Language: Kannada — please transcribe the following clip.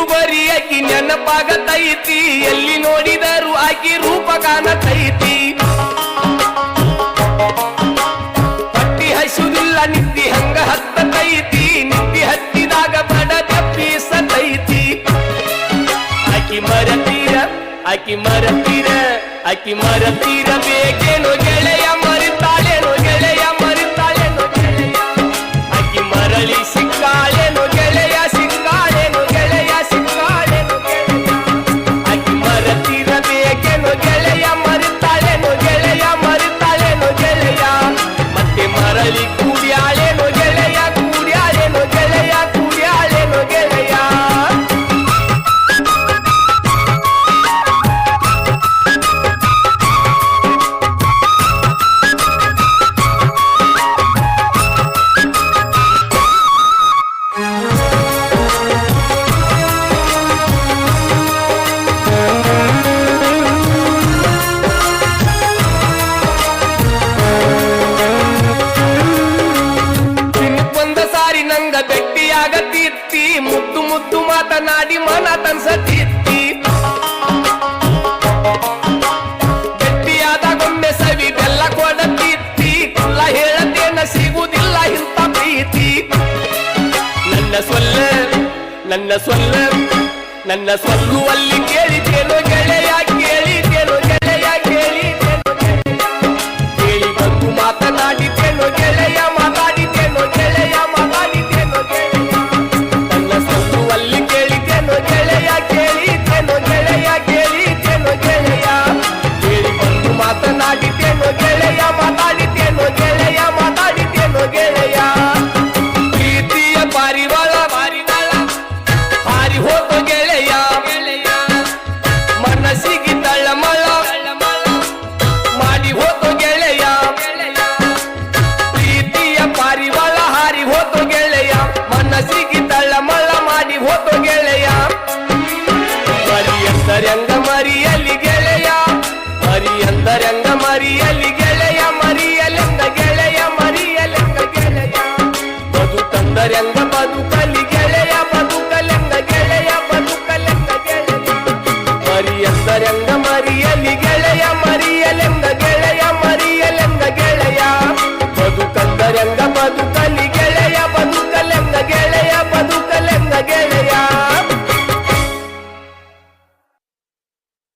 ಕುಂತ್ರು ನಿಂತ್ರು ಬರೀ ಆಕಿ ನೆನಪಾಗತೈತಿ. ಎಲ್ಲಿ ನೋಡಿದರು ಆಕಿ ರೂಪ ಕಾಣತೈತಿ ಪಟ್ಟಿ ಹಸುದಿಲ್ಲ, ನಿತ್ತಿ ಹಂಗ ಹತ್ತತೈತಿ. ನಿತ್ತಿ ಹತ್ತಿದಾಗ ಬಡ ತಪ್ಪಿಸತೈತಿ. ಆಕಿ ಮರತೀರ ಆಕಿ ಮರತೀರ ಆಕಿ ಮರತೀರ. ಬೇಕೇನೋ ಗೆಳೆಯ ಮುದ್ದು ಮಾತನಾಡಿ ಮನ ತನ್ಸತಿತ್ತಿ ಭೇಟಿಯಾದಾಗೊಮ್ಮೆ ಸವಿ ಬೆಲ್ಲ ಕೊಡತಿತ್ತಿ ಕುಲ್ಲ ಹೇಳತೇನ ಸಿಗುವುದಿಲ್ಲ ಇಂಥ ಪ್ರೀತಿ. ನನ್ನ ಸೊಲ್ಲ ನನ್ನ ಸೊಲ್ಲ, ನನ್ನ ಸೊಲ್ಲುವಲ್ಲಿ ಕೇಳಿತೇನೋ ಗೆಳೆಯ. ಮರಿಯಂತರಂಗ ಮರಿಯಲಿ ಗೆಳೆಯ. ಮರಿಯಂತರಂಗ ಮರಿಯಲಿ ಗೆಳೆಯ. ಮರಿಯಲೆಂದ ಗೆಳೆಯ ಮರಿಯಲೆಂದ ಗೆಳೆಯ. ಬದು ತಂದರಂಗ ಬದುಕಲಿ ಗೆಳೆಯ. ಬದುಕಲೆಂದ ಗೆಳೆಯ ಬದುಕಲೆಂದ ಗೆಳೆಯ. ಮರಿಯಂತರಂಗ ಮರಿಯಲಿ ಗೆಳೆಯ. ಮರಿಯಲೆಂದ ಗೆಳೆಯ ಮರಿಯಲೆಂದ ಗೆಳೆಯ. ಬದುಕಂದರಂಗ ಬದುಕಲಿ ಗೆಳೆಯ. ಬದುಕಲೆಂದ ಗೆಳೆಯ ಬದುಕಲೆಂದ ಗೆಳೆಯ.